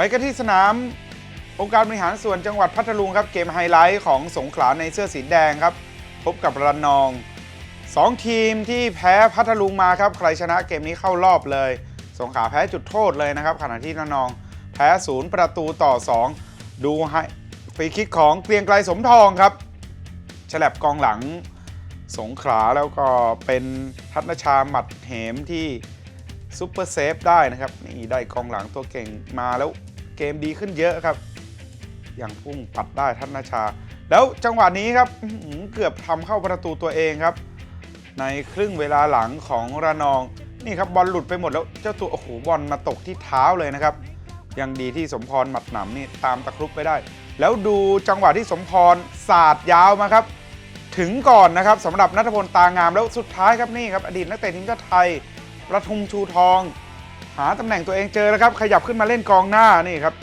ไปกันที่สนามองค์การบริหารส่วนจังหวัดพัทลุงครับเกมไฮไลท์ของสงขลาในเสื้อสีแดงครับ พบกับระนอง 2 ทีมที่แพ้พัทลุงมาครับใครชนะเกมนี้เข้ารอบเลย สงขลาแพ้จุดโทษเลยนะครับขณะที่ระนอง แพ้ศูนย์ประตูต่อ 2 ดูให้ฟรีคิกของเกรียงไกรสมทองครับฉลับกองหลังสงขลาแล้วก็เป็นทัศนชาหมัดเหมที่ซุปเปอร์เซฟได้นะครับนี่ได้กองหลังตัวเก่งมาแล้ว เกมดีขึ้นเยอะครับ อย่างพุ่งปัดได้ทัศนนาชา แล้วจังหวะนี้ครับเกือบทำเข้าประตูตัวเองครับ ในครึ่งเวลาหลังของระนอง นี่ครับบอลหลุดไปหมดแล้วเจ้าตัวโอ้โหบอลมาตกที่เท้าเลยนะครับ ยังดีที่สมพรหมัดหนำนี่ตามตะครุบไปได้ แล้วดูจังหวะที่สมพรสาดยาวมาครับ ถึงก่อนนะครับสำหรับนัทพลตางามแล้วสุดท้ายครับนี่ครับอดีตนักเตะทีมชาติไทยประทุมชูทอง หาตำแหน่งตัวเองเจอแล้วครับ ขยับขึ้นมาเล่นกองหน้านี่ครับ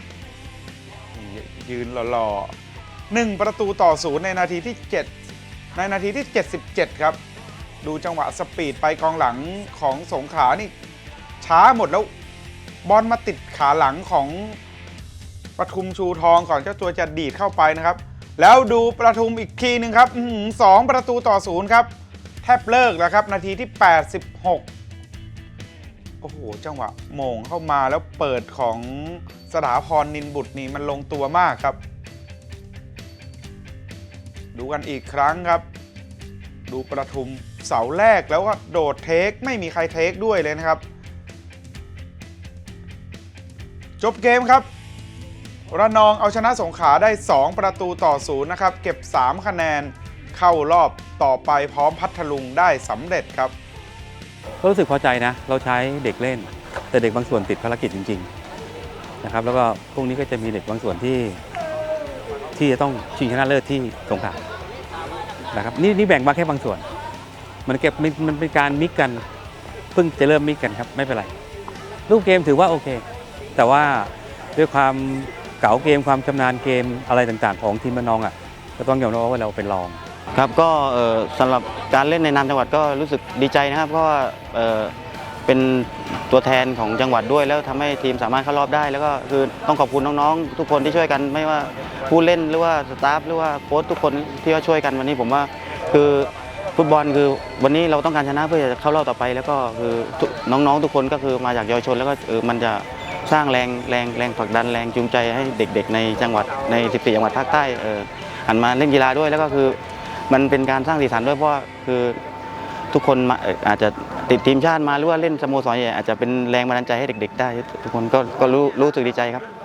ยืนหล่อๆหนึ่งประตูต่อศูนย์ในนาทีที่ 7 ในนาทีที่ 77 ครับ ดูจังหวะสปีดไปกองหลังของสงขานี่ ช้าหมดแล้วบอลมาติดขาหลังของประทุมชูทองก่อนเจ้าตัวจะดีดเข้าไปนะครับ แล้วดูประทุมอีกทีหนึ่งครับสองประตูต่อศูนย์ครับ แทบเลิกแล้วครับ นาทีที่ 86 โอ้โห จังหวะโม่งเข้ามาแล้วเปิดของสถาพรนินบุตรนี่มันลงตัวมากครับ ดูกันอีกครั้งครับ ดูประทุมเสาแรกแล้วก็โดดเทคไม่มีใครเทคด้วยเลยนะครับ จบเกมครับระนองเอาชนะสงขลาได้ 2 ประตูต่อศูนย์นะครับ เก็บ 3 คะแนนเข้ารอบต่อไปพร้อมพัทลุงได้สำเร็จครับ ก็รู้สึกพอใจนะ เราใช้เด็กเล่น แต่เด็กบางส่วนติดภารกิจจริง ๆ นะครับ แล้วก็พรุ่งนี้ก็จะมีเด็กบางส่วนที่ที่จะต้องชิงชนะเลิศที่สงขลานะครับนี่นี่แบ่งมาแค่บางส่วน มันเก็บมันมันเป็นการมิกกันเพิ่งจะเริ่มมิกกันครับไม่เป็นไร รูปเกมถือว่าโอเค แต่ว่าด้วยความเก๋าเกมความชำนาญเกมอะไรต่างๆ ของทีมระนองอะก็ต้องยอมรับว่าเราเป็นรอง ครับก็เอ่อสำหรับการเล่นในนามจังหวัดก็รู้สึกดีใจนะครับ เพราะว่าเป็นตัวแทนของจังหวัดด้วย แล้วทำให้ทีมสามารถเข้ารอบได้ แล้วก็คือต้องขอบคุณน้องๆ ทุกคนที่ช่วยกันไม่ว่าผู้เล่นหรือว่าสตาฟหรือว่าโค้ชทุกคนที่ว่าช่วยกันวันนี้ผมว่าคือฟุตบอลคือวันนี้เราต้องการชนะเพื่อจะเข้ารอบต่อไป แล้วก็คือน้องๆ ทุกคนก็คือมาจากเยาวชน แล้วก็เออมันจะสร้างแรงแรงแรงผลักดันแรงจูงใจให้เด็ก ๆ ในจังหวัดใน 14 จังหวัดภาคใต้เออหันมาเล่นกีฬาด้วยแล้วก็คือ มันเป็นการสร้างสีสันด้วยเพราะว่าคือทุกคนมาเอ่ออาจจะติดทีมชาติมาหรือว่าเล่นสโมสรใหญ่อาจจะเป็นแรงบันดาลใจให้เด็ก ๆ ได้ ทุกคนก็ก็รู้รู้สึกดีใจครับ